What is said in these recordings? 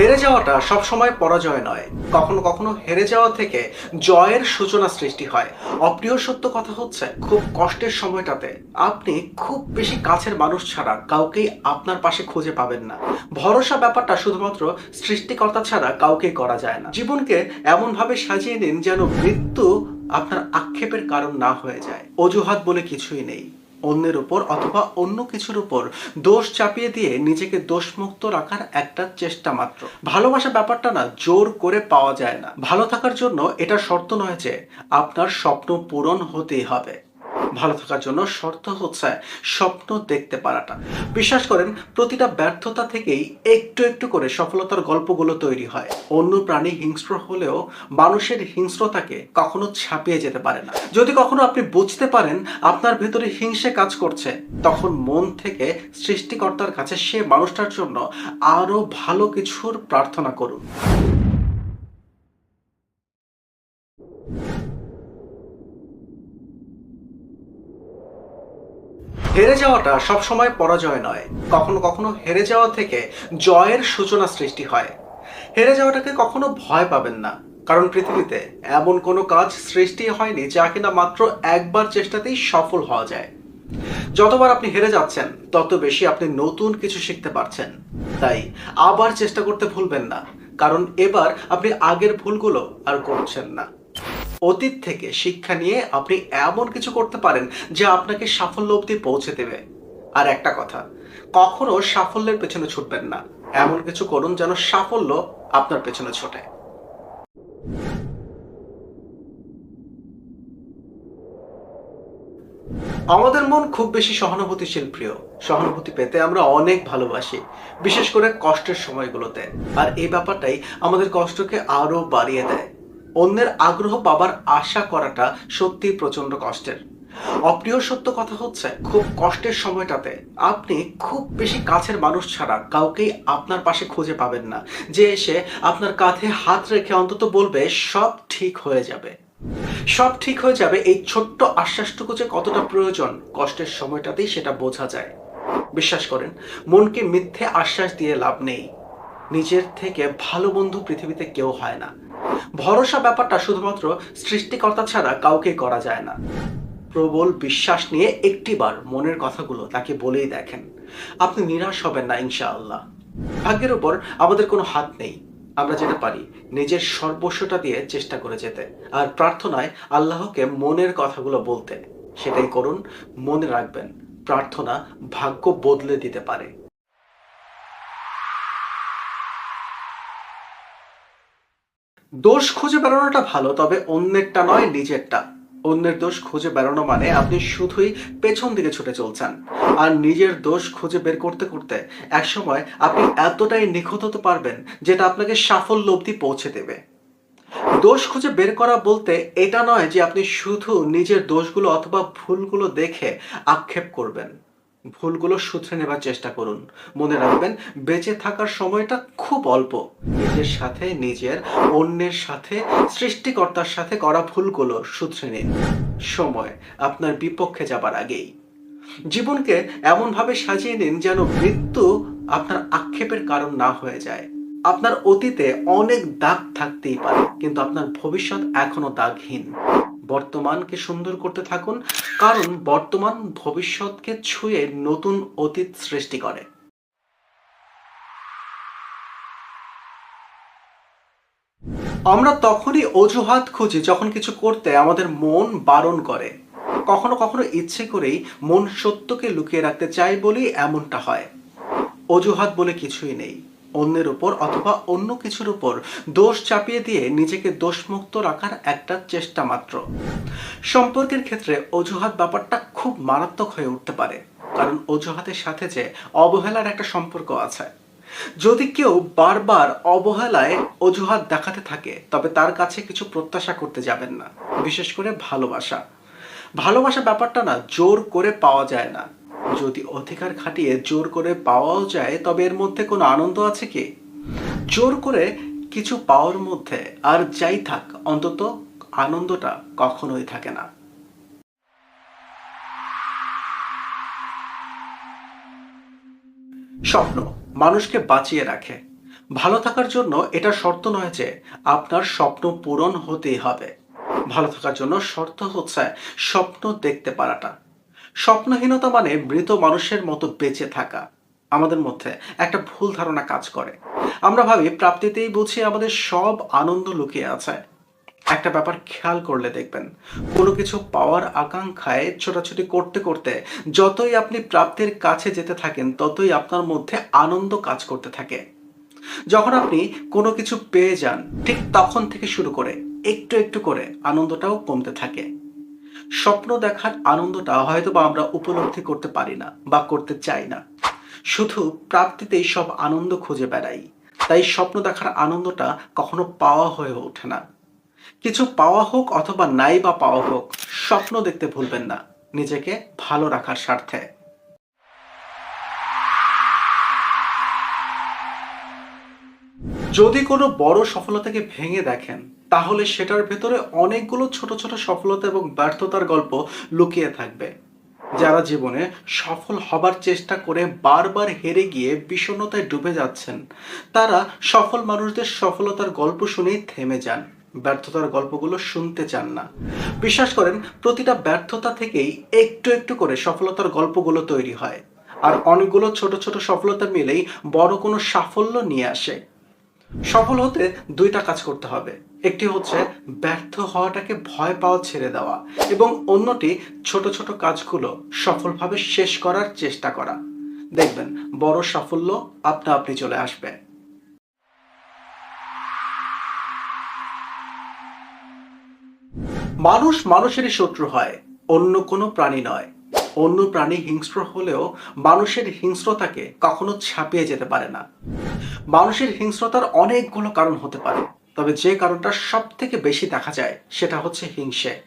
হেরে যাওয়াটা সবসময় পরাজয় নয়। কখনো কখনো হেরে যাওয়া থেকে জয়ের সূচনা সৃষ্টি হয়। অপ্রিয় সত্য কথা হচ্ছে, খুব কষ্টের সময়টাতে আপনি খুব বেশি কাছের মানুষ ছাড়া কাউকেই আপনার পাশে খুঁজে পাবেন না। ভরসা ব্যাপারটা শুধুমাত্র সৃষ্টিকর্তা ছাড়া কাউকেই করা যায় না। জীবনকে এমনভাবে সাজিয়ে নিন যেন মৃত্যু আপনার আক্ষেপের কারণ না হয়ে যায়। অজুহাত বলে কিছুই নেই। অন্যের উপর অথবা অন্য কিছুর উপর দোষ চাপিয়ে দিয়ে নিজেকে দোষমুক্ত রাখার একটা চেষ্টা মাত্র। ভালোবাসা ব্যাপারটা না জোর করে পাওয়া যায় না। ভালো থাকার জন্য এটা শর্ত নয় যে আপনার স্বপ্ন পূরণ হতেই হবে। ভালো থাকার জন্য শর্ত হচ্ছে স্বপ্ন দেখতে পারাটা। বিশ্বাস করেন, প্রতিটা ব্যর্থতা থেকেই একটু একটু করে সফলতার গল্পগুলো তৈরি হয়। অন্য প্রাণী হিংস্র হলেও মানুষের হিংস্রতাকে কখনো ছাপিয়ে যেতে পারে না। যদি কখনো আপনি বুঝতে পারেন আপনার ভেতরে হিংসে কাজ করছে, তখন মন থেকে সৃষ্টিকর্তার কাছে সে মানুষটার জন্য আরও ভালো কিছুর প্রার্থনা করুন। হেরে যাওয়াটা সবসময় পরাজয় নয়। কখনো কখনো হেরে যাওয়া থেকে জয়ের সূচনা সৃষ্টি হয়। হেরে যাওয়াটাকে কখনো ভয় পাবেন না, কারণ পৃথিবীতে এমন কোনো কাজ সৃষ্টি হয়নি যা কিনা মাত্র একবার চেষ্টাতেই সফল হওয়া যায়। যতবার আপনি হেরে যাচ্ছেন, তত বেশি আপনি নতুন কিছু শিখতে পারছেন। তাই আবার চেষ্টা করতে ভুলবেন না, কারণ এবার আপনি আগের ভুলগুলো আর করছেন না। অতীত থেকে শিক্ষা নিয়ে আপনি এমন কিছু করতে পারেন যা আপনাকে সাফল্য অবধি পৌঁছে দেবে। আর একটা কথা, কখনো সাফল্যের পেছনে ছুটবেন না। এমন কিছু করুন যেন সাফল্য আপনার পেছনে ছোটে। আমাদের মন খুব বেশি সহানুভূতিশীল প্রিয়। সহানুভূতি পেতে আমরা অনেক ভালোবাসি, বিশেষ করে কষ্টের সময়গুলোতে। আর এই ব্যাপারটাই আমাদের কষ্টকে আরও বাড়িয়ে দেয়। অন্যের আগ্রহ পাবার আশা করাটা সত্যি প্রচণ্ড কষ্টের। অপ্রিয় সত্য কথা হচ্ছে, খুব কষ্টের সময়টাতে আপনি খুব বেশি কাছের মানুষ ছাড়া কাউকেই আপনার পাশে খুঁজে পাবেন না। যে এসে আপনার কাঁধে হাত রেখে অন্তত বলবে, সব ঠিক হয়ে যাবে। সব ঠিক হয়ে যাবে, এই ছোট্ট আশ্বাসটুকু যে কতটা প্রয়োজন কষ্টের সময়টাতেই সেটা বোঝা যায়। বিশ্বাস করেন, মনকে মিথ্যে আশ্বাস দিয়ে লাভ নেই। নিজের থেকে ভালো বন্ধু পৃথিবীতে কেউ হয় না। ভরসা ব্যাপারটা শুধুমাত্র সৃষ্টিকর্তা ছাড়া কাউকে করা যায় না। প্রবল বিশ্বাস নিয়ে একটিবার মনের কথাগুলো তাকে বলেই দেখেন। আপনি নিরাশ হবেন না, ইনশাআল্লাহ। ভাগ্যের উপর আমাদের কোনো হাত নেই। আমরা যেতে পারি, নিজের সর্বস্বটা দিয়ে চেষ্টা করে যেতে। আর প্রার্থনায় আল্লাহকে মনের কথাগুলো বলতে। সেটাই করুন, মনে রাখবেন, প্রার্থনা ভাগ্য বদলে দিতে পারে। দোষ খুঁজে বেড়ানোটা ভালো, তবে অন্যেরটা নয়, নিজেরটা। অন্যের দোষ খুঁজে বেড়ানো মানে আপনি শুধুই পেছন দিকে ছুটে চলছেন। আর নিজের দোষ খুঁজে বের করতে করতে একসময় আপনি এতটাই নিখুঁত হতে পারবেন যেটা আপনাকে সাফল্য অবধি পৌঁছে দেবে। দোষ খুঁজে বের করা বলতে এটা নয় যে আপনি শুধু নিজের দোষগুলো অথবা ভুলগুলো দেখে আক্ষেপ করবেন। ভুলগুলো শুধরে নেবার চেষ্টা করুন। মনে রাখবেন, বেঁচে থাকার সময়টা খুব অল্প। নিজের সাথে, নিজের অন্যের সাথে, সৃষ্টিকর্তার সাথে করা ভুলগুলো শুধরে নিন। সময় আপনার বিপক্ষে যাবার আগেই। জীবনকে এমনভাবে সাজিয়ে নিন যেন মৃত্যু আপনার আক্ষেপের কারণ না হয়ে যায়। আপনার অতীতে অনেক দাগ থাকতেই পারে, কিন্তু আপনার ভবিষ্যৎ এখনও দাগহীন। বর্তমানকে সুন্দর করতে থাকুন, কারণ বর্তমান ভবিষ্যৎকে ছুঁয়ে নতুন অতীত সৃষ্টি করে। আমরা তখনই অজুহাত খুঁজি যখন কিছু করতে আমাদের মন বারণ করে। কখনো কখনো ইচ্ছে করেই মন সত্যকে লুকিয়ে রাখতে চাই বলেই এমনটা হয়। অজুহাত বলে কিছুই নেই। অন্যের উপর অথবা অন্য কিছুর উপর দোষ চাপিয়ে দিয়ে নিজেকে দোষমুক্ত রাখার একটা চেষ্টা মাত্র। সম্পর্কের ক্ষেত্রে অজুহাত ব্যাপারটা খুব মারাত্মক হয়ে উঠতে পারে, কারণ অজুহাতের সাথে যে অবহেলার একটা সম্পর্ক আছে। যদি কেউ বারবার অবহেলায় অজুহাত দেখাতে থাকে, তবে তার কাছে কিছু প্রত্যাশা করতে যাবেন না, বিশেষ করে ভালোবাসা। ভালোবাসা ব্যাপারটা না জোর করে পাওয়া যায় না। যদি অধিকার খাটিয়ে জোর করে পাওয়াও যায়, তবে এর মধ্যে কোনো আনন্দ আছে কি? জোর করে কিছু পাওয়ার মধ্যে আর যাই থাক, অন্তত আনন্দটা কখনোই থাকে না। স্বপ্ন মানুষকে বাঁচিয়ে রাখে। ভালো থাকার জন্য এটা শর্ত নয় যে আপনার স্বপ্ন পূরণ হতেই হবে। ভালো থাকার জন্য শর্ত হচ্ছে স্বপ্ন দেখতে পারাটা। স্বপ্নহীনতা মানে মৃত মানুষের মতো বেঁচে থাকা। আমাদের মধ্যে একটা ভুল ধারণা কাজ করে। আমরা ভাবি, প্রাপ্তিতেই বুঝি আমাদের সব আনন্দ লুকিয়ে আছে। একটা ব্যাপার খেয়াল করলে দেখবেন, কোনো কিছু পাওয়ার আকাঙ্ক্ষায় ছোটাছুটি করতে করতে যতই আপনি প্রাপ্তির কাছে যেতে থাকেন, ততই আপনার মধ্যে আনন্দ কাজ করতে থাকে। যখন আপনি কোনো কিছু পেয়ে যান, ঠিক তখন থেকে শুরু করে, একটু একটু করে আনন্দটাও কমতে থাকে। স্বপ্ন দেখার আনন্দটা হয়তো বা আমরা উপলব্ধি করতে পারি না বা করতে চাই না। শুধু প্রাপ্তিতেই সব আনন্দ খুঁজে বেড়াই, তাই স্বপ্ন দেখার আনন্দটা কখনো পাওয়া হয়ে ওঠে না। কিছু পাওয়া হোক অথবা নাই বা পাওয়া হোক, স্বপ্ন দেখতে ভুলবেন না, নিজেকে ভালো রাখার স্বার্থে। যদি কোনো বড় সফলতাকে ভেঙে দেখেন, তাহলে সেটার ভেতরে অনেকগুলো ছোট ছোট সফলতা এবং ব্যর্থতার গল্প লুকিয়ে থাকবে। যারা জীবনে সফল হবার চেষ্টা করে বারবার হেরে গিয়ে বিষণ্ণতায় ডুবে যাচ্ছেন, তারা সফল মানুষদের সফলতার গল্প শুনেই থেমে যান, ব্যর্থতার গল্পগুলো শুনতে চান না। বিশ্বাস করেন, প্রতিটা ব্যর্থতা থেকেই একটু একটু করে সফলতার গল্পগুলো তৈরি হয়, আর অনেকগুলো ছোট ছোট সফলতা মিলেই বড় কোনো সাফল্য নিয়ে আসে। সফল হতে দুইটা কাজ করতে হবে। একটি হচ্ছে ব্যর্থ হওয়াটাকে ভয় পাওয়া ছেড়ে দেওয়া এবং অন্যটি ছোট ছোট কাজগুলো সফলভাবে শেষ করার চেষ্টা করা। দেখবেন, বড় সাফল্য আপনা আপনি চলে আসবে। মানুষ মানুষেরই শত্রু হয়, অন্য কোনো প্রাণী নয়। অন্য প্রাণী হিংস্র হলেও মানুষের হিংস্রতাকে কখনো ছাপিয়ে যেতে পারে না। মানুষের হিংস্রতার অনেকগুলো কারণ হতে পারে, তবে যে কারণটা সব থেকে বেশি দেখা যায় সেটা হচ্ছে হিংসে।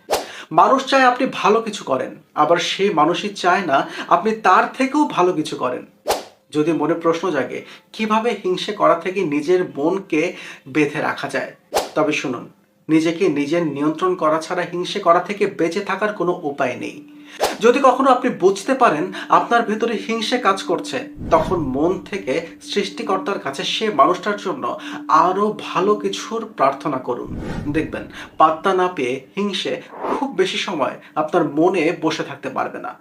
মানুষ চায় আপনি ভালো কিছু করেন, আবার সেই মানুষই চায় না আপনি তার থেকেও ভালো কিছু করেন। যদি মনে প্রশ্ন জাগে, কীভাবে হিংসে করা থেকে নিজের মনকে বেঁধে রাখা যায়? তবে শুনুন, নিজেকে নিজের নিয়ন্ত্রণ করা ছাড়া হিংসে করা থেকে বেঁচে থাকার কোনো উপায় নেই। যদি কখনো আপনি বুঝতে পারেন আপনার ভেতরে হিংসে কাজ করছে, তখন মন থেকে সৃষ্টিকর্তার কাছে সে মানুষটার জন্য আরও ভালো কিছুর প্রার্থনা করুন। দেখবেন, পাত্তা না পেয়ে হিংসে খুব বেশি সময় আপনার মনে বসে থাকতে পারবে না।